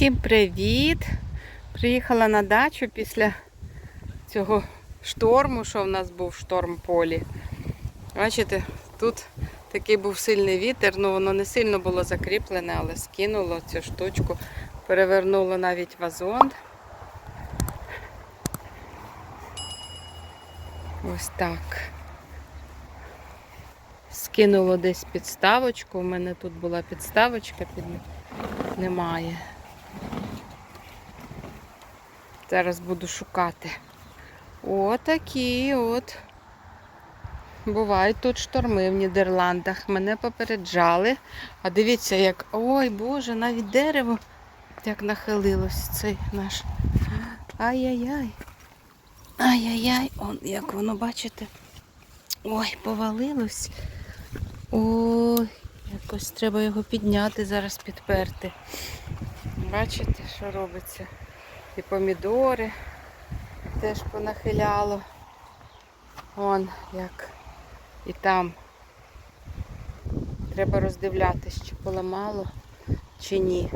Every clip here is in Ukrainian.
Всім привіт! Приїхала на дачу після цього шторму, що в нас був шторм полі. Бачите, тут такий був сильний вітер, ну воно не сильно було закріплене, але скинуло цю штучку, перевернуло навіть вазон. Ось так. Скинуло десь підставочку. У мене тут була підставочка, під... немає. Зараз буду шукати. Отакі от. Бувають тут шторми в Нідерландах. Мене попереджали. А дивіться, як. Ой Боже, навіть дерево як нахилилось цей наш. Ай-яй-яй. Ай-яй-яй, он як воно, бачите? Ой, повалилось. Ой, якось треба його підняти, зараз підперти. Бачите, що робиться? І помідори теж понахиляло. Вон як. І там. Треба роздивлятись, чи поламало, чи ні.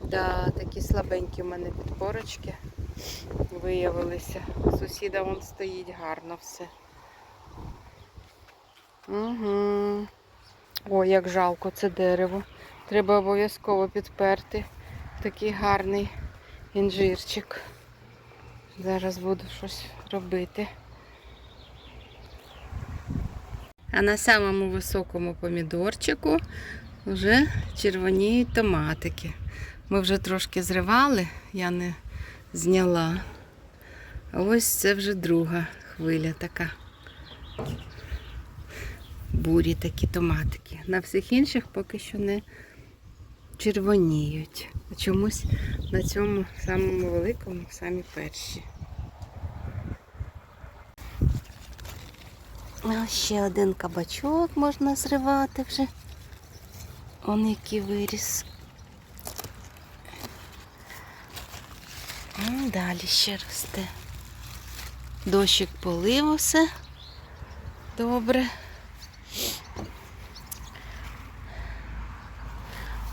Да, такі слабенькі в мене підпорочки виявилися. Сусіда вон стоїть гарно все. Угу. О, як жалко це дерево. Треба обов'язково підперти. Такий гарний інжирчик. Зараз буду щось робити. А на самому високому помідорчику вже червоніють томатики. Ми вже трошки зривали, я не зняла. Ось це вже друга хвиля така. Бурі такі томатики. На всіх інших поки що не червоніють. Чомусь на цьому самому великому самі перші. Ще один кабачок можна зривати вже. Он який виріс. Далі ще росте. Дощик полив усе. Добре.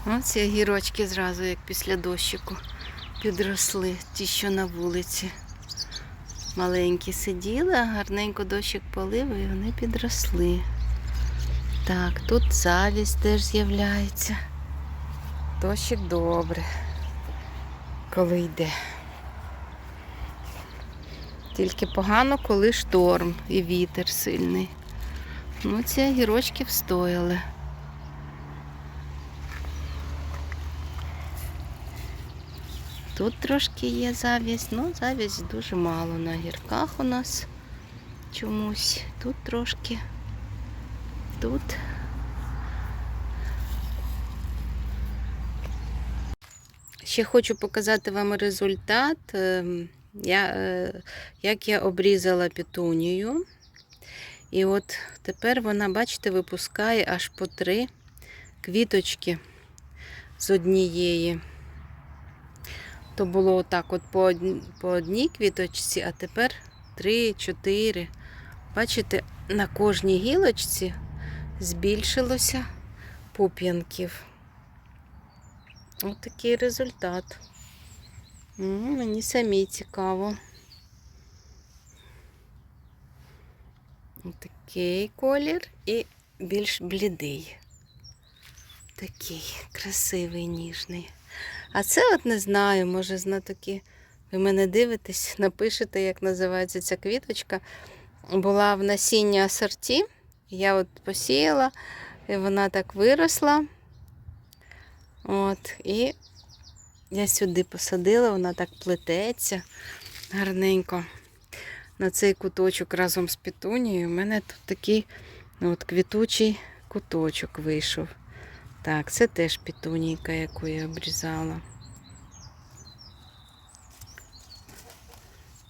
Оці гірочки зразу, як після дощику, підросли, ті, що на вулиці. Маленькі сиділи, а гарненько дощик полив і вони підросли. Так, тут завість теж з'являється. Дощик добре, коли йде. Тільки погано, коли шторм і вітер сильний. Ну, ці огірочки встояли. Тут трошки є завість, ну завість дуже мало на гірках у нас чомусь. Тут трошки, тут. Ще хочу показати вам результат, ем, я, е, як я обрізала петунію. І от тепер вона, бачите, випускає аж по три квіточки з однієї. То було отак от по по одній квіточці, а тепер 3-4. Бачите, на кожній гілочці збільшилося пуп'янків. Ось такий результат. Мені самі цікаво. Такий колір і більш блідий. Такий красивий, ніжний. А це от не знаю, може знатоки. Ви мене дивитесь, напишете, як називається ця квіточка. Була в насіння асорті. Я от посіяла, і вона так виросла. От, і я сюди посадила, вона так плететься гарненько. На цей куточок разом з петунією. У мене тут такий ну, от, квітучий куточок вийшов. Так, це теж петунійка, яку я обрізала.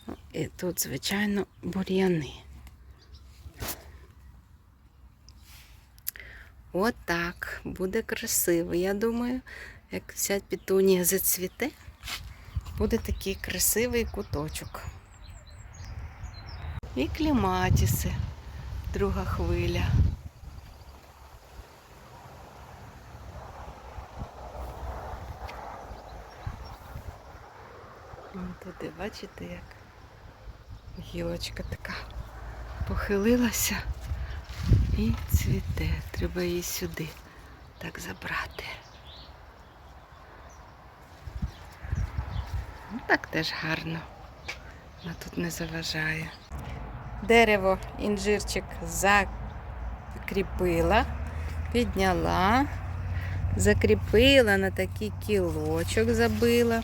Ну, І тут, звичайно, бур'яни. Отак, буде красиво. Я думаю, як вся петунія зацвіте, буде такий красивий куточок. І кліматіси, друга хвиля. Вон туди, бачите, як гілочка така похилилася і цвіте. Треба її сюди так забрати. Ну, так теж гарно. Вона тут не заважає. Дерево інжирчик закріпила, підняла, закріпила на такий кілочок, забила,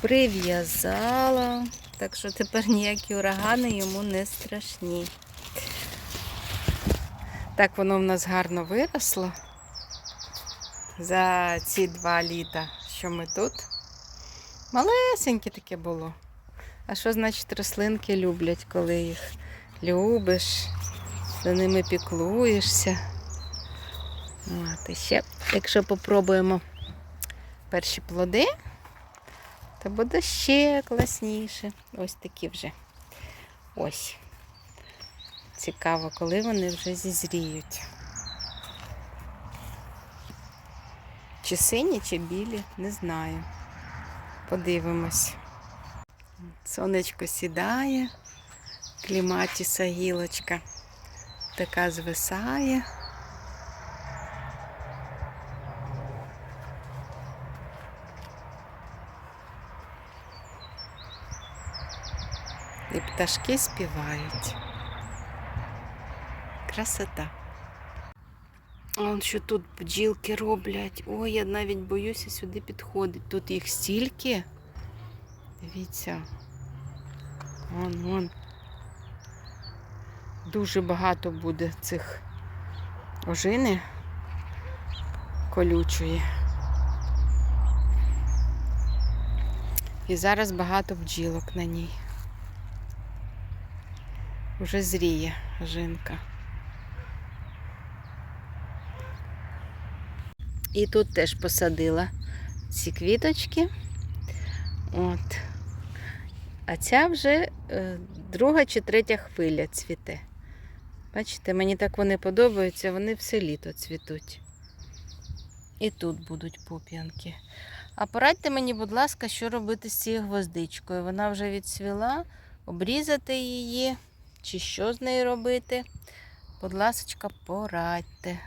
прив'язала. Так що тепер ніякі урагани йому не страшні. Так воно в нас гарно виросло за ці два літа, що ми тут. Малесеньке таке було. А що значить рослинки люблять, коли їх любиш, за ними піклуєшся. От, і ще, якщо попробуємо перші плоди, то буде ще класніше. Ось такі вже. Ось. Цікаво, коли вони вже зізріють. Чи сині, чи білі, не знаю. Подивимось. Сонечко сідає, кліматіса гілочка така звисає. І пташки співають. Красота. Он що тут бджілки роблять. Ой, я навіть боюся сюди підходити. Тут їх стільки. Дивіться. Вон, вон. Дуже багато буде цих ожини колючої. І зараз багато бджілок на ній. Уже зріє жинка. І тут теж посадила ці квіточки. От. А ця вже е, друга чи третя хвиля цвіте. Бачите, мені так вони подобаються, вони все літо цвітуть. І тут будуть пуп'янки. А порадьте мені, будь ласка, що робити з цією гвоздичкою. Вона вже відцвіла, обрізати її, чи що з нею робити. Будь ласка, порадьте.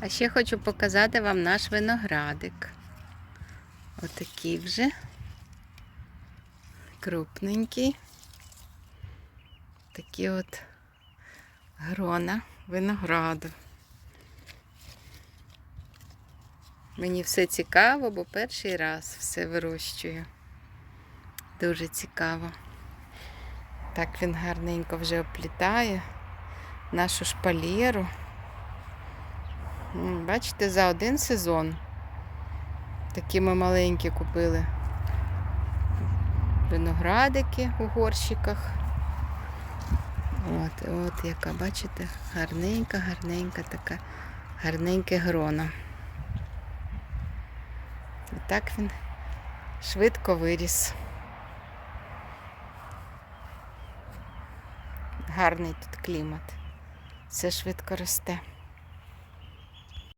А ще хочу показати вам наш виноградик. Отакий вже крупненький. Такі от грона винограду. Мені все цікаво, бо перший раз все вирощую. Дуже цікаво. Так він гарненько вже оплітає нашу шпалєру. Бачите, за один сезон такі ми маленькі купили виноградики у горщиках. От, от яка, бачите, гарненька, гарненька така, гарненьке грона. І так він швидко виріс. Гарний тут клімат. Все швидко росте.